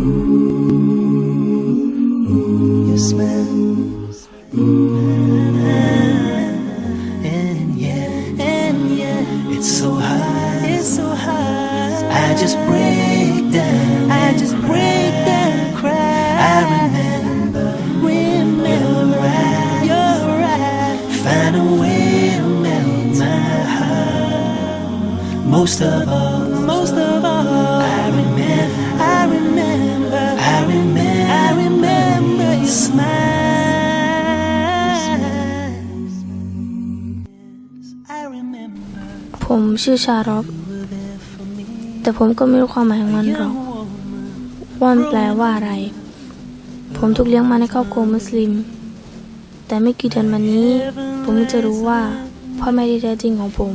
You smell. And yeah, and yeah, it's so high, it's so high. I just break down, I just break down, cry. I remember, remember, you're right, you're right. Find a way to melt my heart. Most of all. ชื่อชารอบแต่ผมก็ไม่รู้ความหมายของมันหรอก ว่ามันแปลว่าอะไร ผมถูกเลี้ยงมาในครอบครัวมุสลิม แต่ไม่กี่เดือนมานี้ ผมจะรู้ว่าพ่อแม่ที่แท้จริงของผม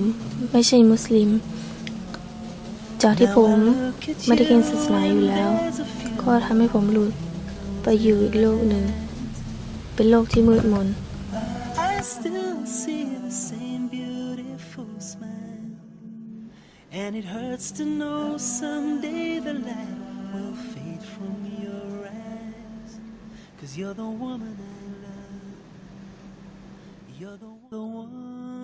ไม่ใช่มุสลิม จากที่ผมไม่ได้เรียนศาสนาอยู่แล้ว ก็ทำให้ผมหลุดไปอยู่อีกโลกหนึ่ง เป็นโลกที่มืดมน I still see the same beautiful smile. And it hurts to know someday the light will fade from your eyes. Cause you're the woman I love. You're the, the woman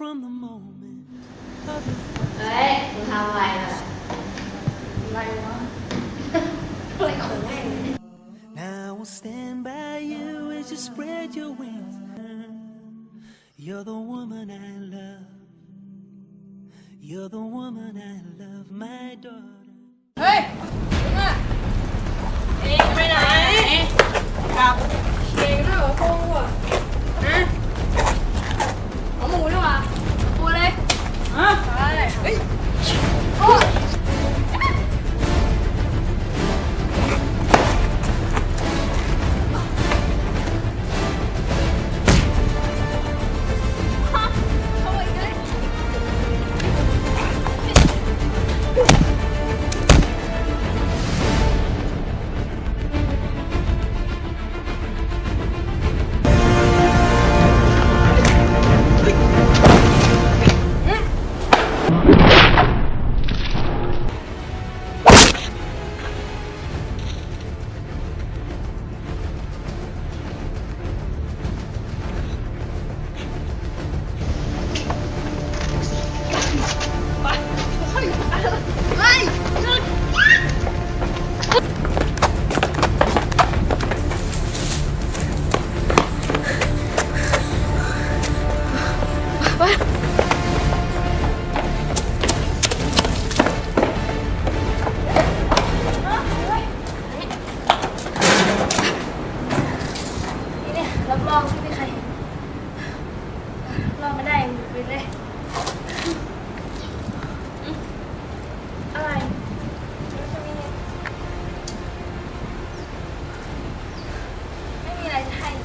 from the moment of the... I'll stand by you as you spread your wings. You're the woman I love. You're the woman I love, my daughter. Hey. Hey, come. Hey, come come. เลยอะไรไม่มีไม่มีอะไรจะให้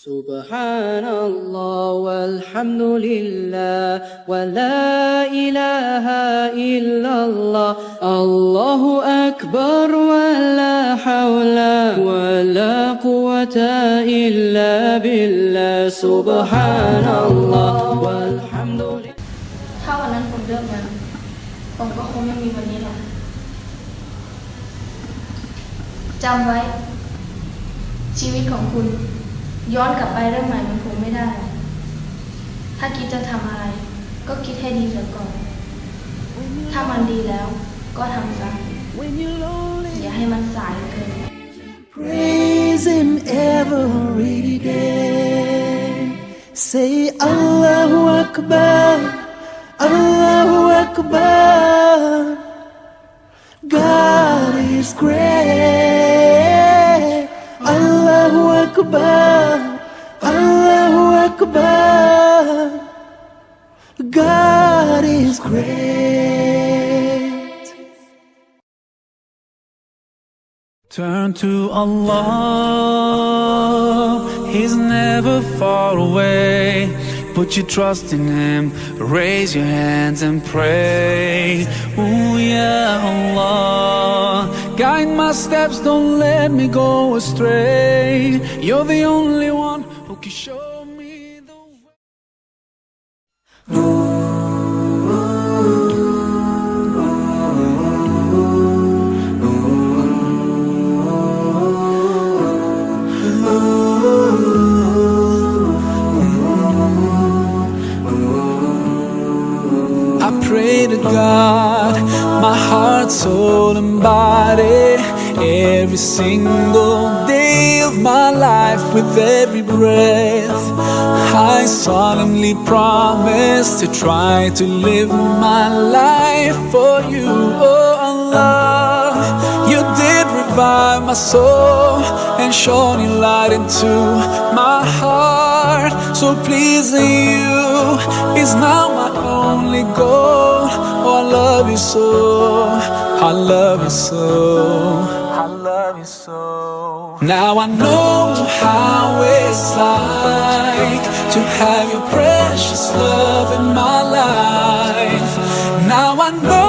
سبحان الله والحمد لله ولا إله إلا الله الله أكبر ولا حول ولا قوة إلا بالله سبحان الله والحمد لله ถ้าวันนั้นผมเลือกมัน ผมก็คงไม่มีวันนี้หรอกจำไว้ ชีวิตของคุณ ย้อนกลับไปเริ่มใหม่มันผมไม่ได้ ถ้าคิดจะทำอะไร ก็คิดให้ดีเสียก่อน ถ้ามันดีแล้ว ก็ทำซะอย่าให้มันสายเกิน praise Him every day. Say Allahu Akbar, Allahu Akbar. God is great. Akbar, Allahu Akbar. God is great. Turn to Allah, He's never far away. Put your trust in Him, raise your hands and pray. Ooh, Allah, guide my steps, don't let me go astray. You're the only one who can show me the way. I pray to God, my heart, soul, and body, every single day of my life, with every breath. I solemnly promise to try to live my life for you, revive my soul and your light into my heart. So pleasing you is now my only goal. Oh, I love you so. I love you so. I love you so. Now I know how it's like to have your precious love in my life. Now I know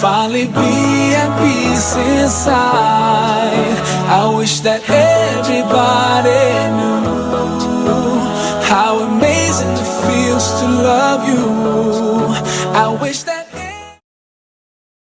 finally be at peace inside. I wish that everybody knew how amazing it feels to love you. I wish.